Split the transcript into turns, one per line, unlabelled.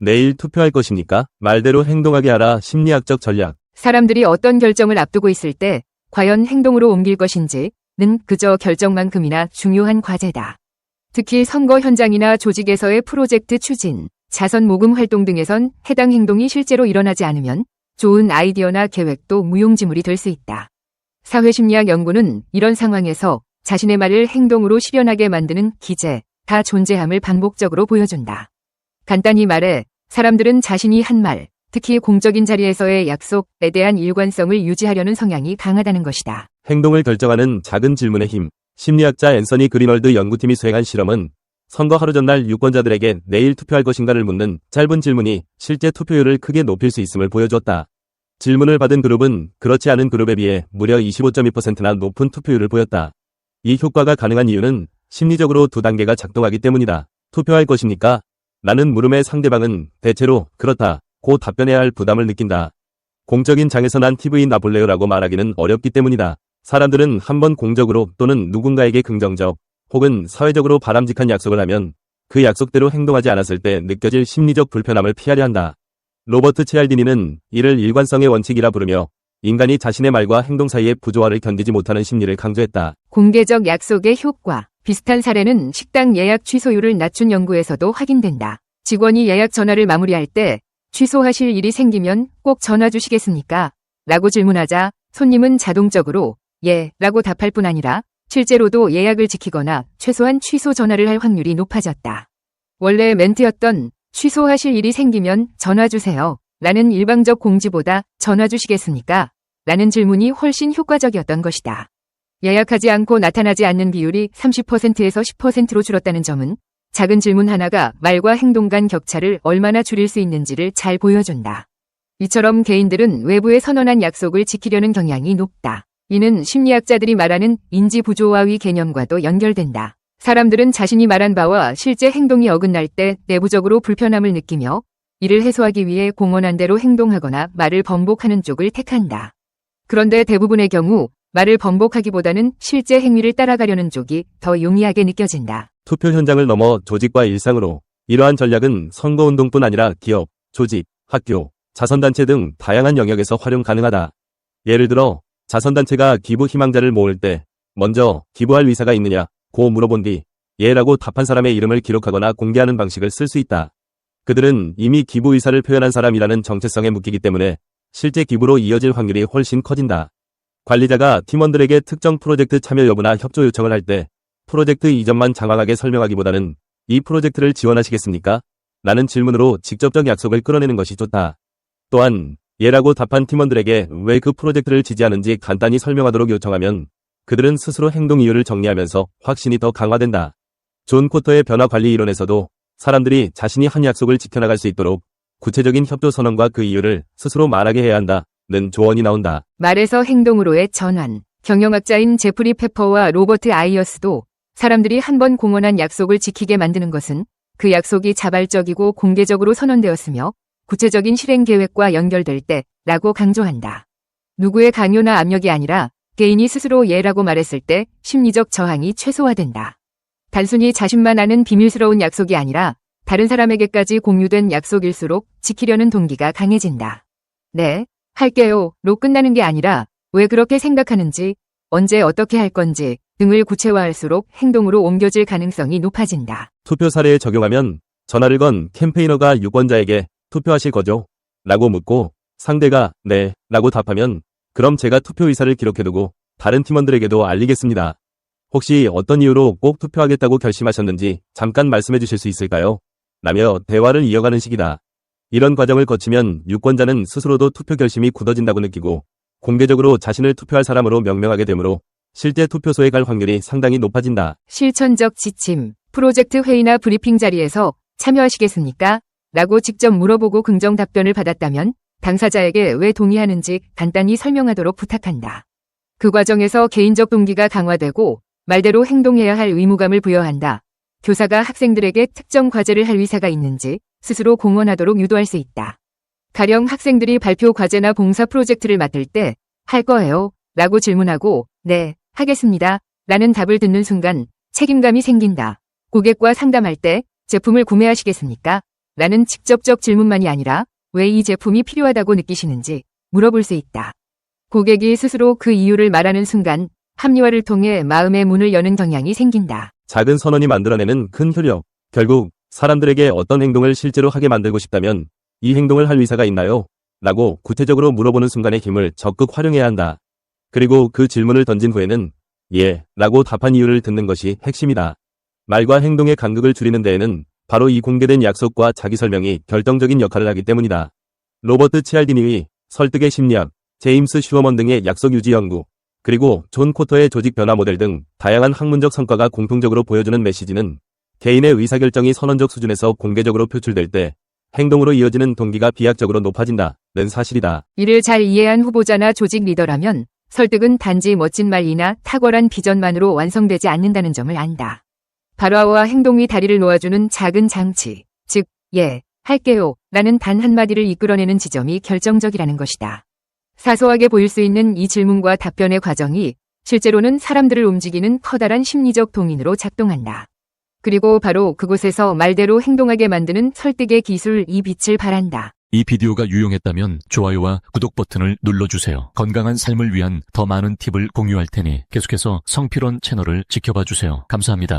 내일 투표할 것입니까? 말대로 행동하게 하라 심리학적 전략.
사람들이 어떤 결정을 앞두고 있을 때 과연 행동으로 옮길 것인지는 그저 결정만큼이나 중요한 과제다. 특히 선거 현장이나 조직에서의 프로젝트 추진, 자선 모금 활동 등에선 해당 행동이 실제로 일어나지 않으면 좋은 아이디어나 계획도 무용지물이 될 수 있다. 사회심리학 연구는 이런 상황에서 자신의 말을 행동으로 실현하게 만드는 기제, 다 존재함을 반복적으로 보여준다. 간단히 말해 사람들은 자신이 한 말, 특히 공적인 자리에서의 약속에 대한 일관성을 유지하려는 성향이 강하다는 것이다.
행동을 결정하는 작은 질문의 힘. 심리학자 앤서니 그린월드 연구팀이 수행한 실험은 선거 하루 전날 유권자들에게 내일 투표할 것인가를 묻는 짧은 질문이 실제 투표율을 크게 높일 수 있음을 보여주었다. 질문을 받은 그룹은 그렇지 않은 그룹에 비해 무려 25.2%나 높은 투표율을 보였다. 이 효과가 가능한 이유는 심리적으로 두 단계가 작동하기 때문이다. 투표할 것입니까? 라는 물음의 상대방은 대체로 그렇다. 고 답변해야 할 부담을 느낀다. 공적인 장에서 난 TV 나볼래요라고 말하기는 어렵기 때문이다. 사람들은 한번 공적으로 또는 누군가에게 긍정적 혹은 사회적으로 바람직한 약속을 하면 그 약속대로 행동하지 않았을 때 느껴질 심리적 불편함을 피하려 한다. 로버트 치알디니는 이를 일관성의 원칙이라 부르며 인간이 자신의 말과 행동 사이의 부조화를 견디지 못하는 심리를 강조했다.
공개적 약속의 효과. 비슷한 사례는 식당 예약 취소율을 낮춘 연구에서도 확인된다. 직원이 예약 전화를 마무리할 때 취소하실 일이 생기면 꼭 전화 주시겠습니까? 라고 질문하자 손님은 자동적으로 예 라고 답할 뿐 아니라 실제로도 예약을 지키거나 최소한 취소 전화를 할 확률이 높아졌다. 원래 멘트였던 취소하실 일이 생기면 전화 주세요. 라는 일방적 공지보다 전화 주시겠습니까? 라는 질문이 훨씬 효과적이었던 것이다. 예약하지 않고 나타나지 않는 비율이 30%에서 10%로 줄었다는 점은 작은 질문 하나가 말과 행동 간 격차를 얼마나 줄일 수 있는지를 잘 보여준다. 이처럼 개인들은 외부에 선언한 약속을 지키려는 경향이 높다. 이는 심리학자들이 말하는 인지 부조화의 개념과도 연결된다. 사람들은 자신이 말한 바와 실제 행동이 어긋날 때 내부적으로 불편함을 느끼며 이를 해소하기 위해 공언한 대로 행동하거나 말을 번복하는 쪽을 택한다. 그런데 대부분의 경우 말을 번복하기보다는 실제 행위를 따라가려는 쪽이 더 용이하게 느껴진다.
투표 현장을 넘어 조직과 일상으로 이러한 전략은 선거운동뿐 아니라 기업, 조직, 학교, 자선단체 등 다양한 영역에서 활용 가능하다. 예를 들어 자선단체가 기부 희망자를 모을 때 먼저 기부할 의사가 있느냐 고 물어본 뒤 예라고 답한 사람의 이름을 기록하거나 공개하는 방식을 쓸 수 있다. 그들은 이미 기부 의사를 표현한 사람이라는 정체성에 묶이기 때문에 실제 기부로 이어질 확률이 훨씬 커진다. 관리자가 팀원들에게 특정 프로젝트 참여 여부나 협조 요청을 할 때 프로젝트 이전만 장황하게 설명하기보다는 이 프로젝트를 지원하시겠습니까? 라는 질문으로 직접적 약속을 끌어내는 것이 좋다. 또한 예라고 답한 팀원들에게 왜 그 프로젝트를 지지하는지 간단히 설명하도록 요청하면 그들은 스스로 행동 이유를 정리하면서 확신이 더 강화된다. 존 코터의 변화 관리 이론에서도 사람들이 자신이 한 약속을 지켜나갈 수 있도록 구체적인 협조 선언과 그 이유를 스스로 말하게 해야 한다 는 조언이 나온다.
말에서 행동으로의 전환. 경영학자인 제프리 페퍼와 로버트 아이어스도 사람들이 한번 공언한 약속을 지키게 만드는 것은 그 약속이 자발적이고 공개적으로 선언되었으며 구체적인 실행 계획과 연결될 때 라고 강조한다. 누구의 강요나 압력이 아니라 개인이 스스로 예라고 말했을 때 심리적 저항이 최소화된다. 단순히 자신만 아는 비밀스러운 약속이 아니라 다른 사람에게까지 공유된 약속일수록 지키려는 동기가 강해진다. 네, 할게요. 로 끝나는 게 아니라 왜 그렇게 생각하는지, 언제 어떻게 할 건지 등을 구체화할수록 행동으로 옮겨질 가능성이 높아진다.
투표 사례에 적용하면 전화를 건 캠페이너가 유권자에게 투표하실 거죠? 라고 묻고 상대가 네 라고 답하면 그럼 제가 투표 의사를 기록해두고 다른 팀원들에게도 알리겠습니다. 혹시 어떤 이유로 꼭 투표하겠다고 결심하셨는지 잠깐 말씀해 주실 수 있을까요? 라며 대화를 이어가는 식이다. 이런 과정을 거치면 유권자는 스스로도 투표 결심이 굳어진다고 느끼고 공개적으로 자신을 투표할 사람으로 명명하게 되므로 실제 투표소에 갈 확률이 상당히 높아진다.
실천적 지침, 프로젝트 회의나 브리핑 자리에서 참여하시겠습니까? 라고 직접 물어보고 긍정 답변을 받았다면 당사자에게 왜 동의하는지 간단히 설명하도록 부탁한다. 그 과정에서 개인적 동기가 강화되고 말대로 행동해야 할 의무감을 부여한다. 교사가 학생들에게 특정 과제를 할 의사가 있는지 스스로 공언하도록 유도할 수 있다. 가령 학생들이 발표 과제나 봉사 프로젝트를 맡을 때 할 거예요 라고 질문하고 네, 하겠습니다 라는 답을 듣는 순간 책임감이 생긴다. 고객과 상담할 때 제품을 구매하시겠습니까? 라는 직접적 질문만이 아니라 왜 이 제품이 필요하다고 느끼시는지 물어볼 수 있다. 고객이 스스로 그 이유를 말하는 순간 합리화를 통해 마음의 문을 여는 경향이 생긴다.
작은 선언이 만들어내는 큰 효력. 결국 사람들에게 어떤 행동을 실제로 하게 만들고 싶다면 이 행동을 할 의사가 있나요? 라고 구체적으로 물어보는 순간의 힘을 적극 활용해야 한다. 그리고 그 질문을 던진 후에는 예, 라고 답한 이유를 듣는 것이 핵심이다. 말과 행동의 간극을 줄이는 데에는 바로 이 공개된 약속과 자기 설명이 결정적인 역할을 하기 때문이다. 로버트 치알디니의 설득의 심리학, 제임스 슈어먼 등의 약속 유지 연구, 그리고 존 코터의 조직 변화 모델 등 다양한 학문적 성과가 공통적으로 보여주는 메시지는 개인의 의사결정이 선언적 수준에서 공개적으로 표출될 때 행동으로 이어지는 동기가 비약적으로 높아진다는 사실이다.
이를 잘 이해한 후보자나 조직 리더라면 설득은 단지 멋진 말이나 탁월한 비전만으로 완성되지 않는다는 점을 안다. 발화와 행동이 다리를 놓아주는 작은 장치, 즉, 예, 할게요, 라는 단 한마디를 이끌어내는 지점이 결정적이라는 것이다. 사소하게 보일 수 있는 이 질문과 답변의 과정이 실제로는 사람들을 움직이는 커다란 심리적 동인으로 작동한다. 그리고 바로 그곳에서 말대로 행동하게 만드는 설득의 기술 이 빛을 발한다.
이 비디오가 유용했다면 좋아요와 구독 버튼을 눌러주세요. 건강한 삶을 위한 더 많은 팁을 공유할 테니 계속해서 성필원 채널을 지켜봐 주세요. 감사합니다.